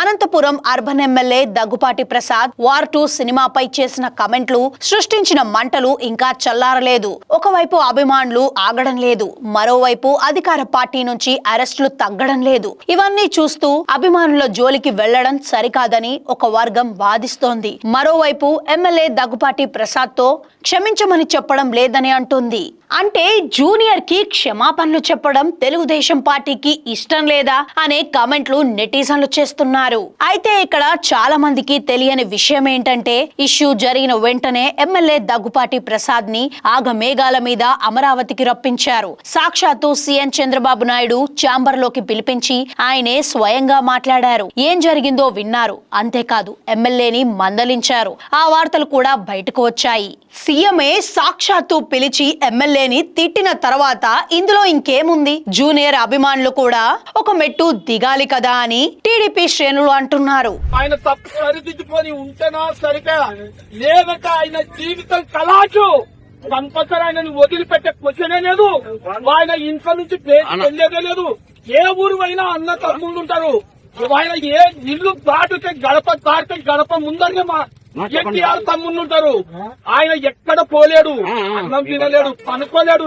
Anantapuram urban MLA Daggubati Prasad war two సినిమాపై చేసిన కమెంట్లు సృష్టించిన మంటలు ఇంకా చల్లారలేదు. ఒకవైపు అభిమానులు ఆగడం లేదు మరోవైపు అధికార పార్టీ నుంచి అరెస్టులు తగ్గడం లేదు. ఇవన్నీ చూస్తూ అభిమానుల జోలికి వెళ్ళడం సరికాదని ఒక వర్గం వాదిస్తోంది. మరోవైపు ఎమ్మెల్యే దగ్గుపాటి ప్రసాద్తో క్షమించమని చెప్పడం లేదని అంటుంది. అంటే జూనియర్కి క్షమాపణలు చెప్పడం తెలుగుదేశం పార్టీకి ఇష్టం లేదా అనే కామెంట్లు నెటిజన్లు చేస్తున్నారు. అయితే ఇక్కడ చాలా మందికి తెలియని విషయం ఏంటంటే ఇష్యూ జరిగిన వెంటనే ఎమ్మెల్యే దగ్గుపాటి ప్రసాద్ని ఆగమేఘాల మీద అమరావతికి రప్పించారు. సాక్షాత్తు సీఎం చంద్రబాబు నాయుడు ఛాంబర్లోకి పిలిపించి ఆయనే స్వయంగా మాట్లాడారు. ఏం జరిగిందో విన్నారు. అంతేకాదు ఎమ్మెల్యేని మందలించారు. ఆ వార్తలు కూడా బయటకు వచ్చాయి. సీఎంఏ సాక్షాత్తు పిలిచి ఎమ్మెల్యే ఎమ్మెల్యేని తిట్టిన తర్వాత ఇందులో ఇంకేముంది? జూనియర్ అభిమానులు కూడా ఒక మెట్టు దిగాలి కదా అని టీడీపీ శ్రేణులు అంటున్నారు. ఆయన తప్పు సరిదిద్దుకొని ఉంటేనా సరిగా లేదంటే ఆయన జీవితం కలాచు కంపల్సరీ ఆయనని వదిలిపెట్టే క్వశ్చనే లేదు. ఆయన ఇంట్లో నుంచి వెళ్ళేదే లేదు. ఏ ఊరు అయినా అన్న తమ్ముళ్ళు ఉంటారు. ఆయన ఏ ఇల్లు దాటితే గడప దాటితే గడప ముందరనే మా ఎన్టీఆర్ తమ్ముళ్ళు ఉంటారు. ఆయన ఎక్కడ పోలేడు. అన్నం తినలేడు పనుకోలేడు.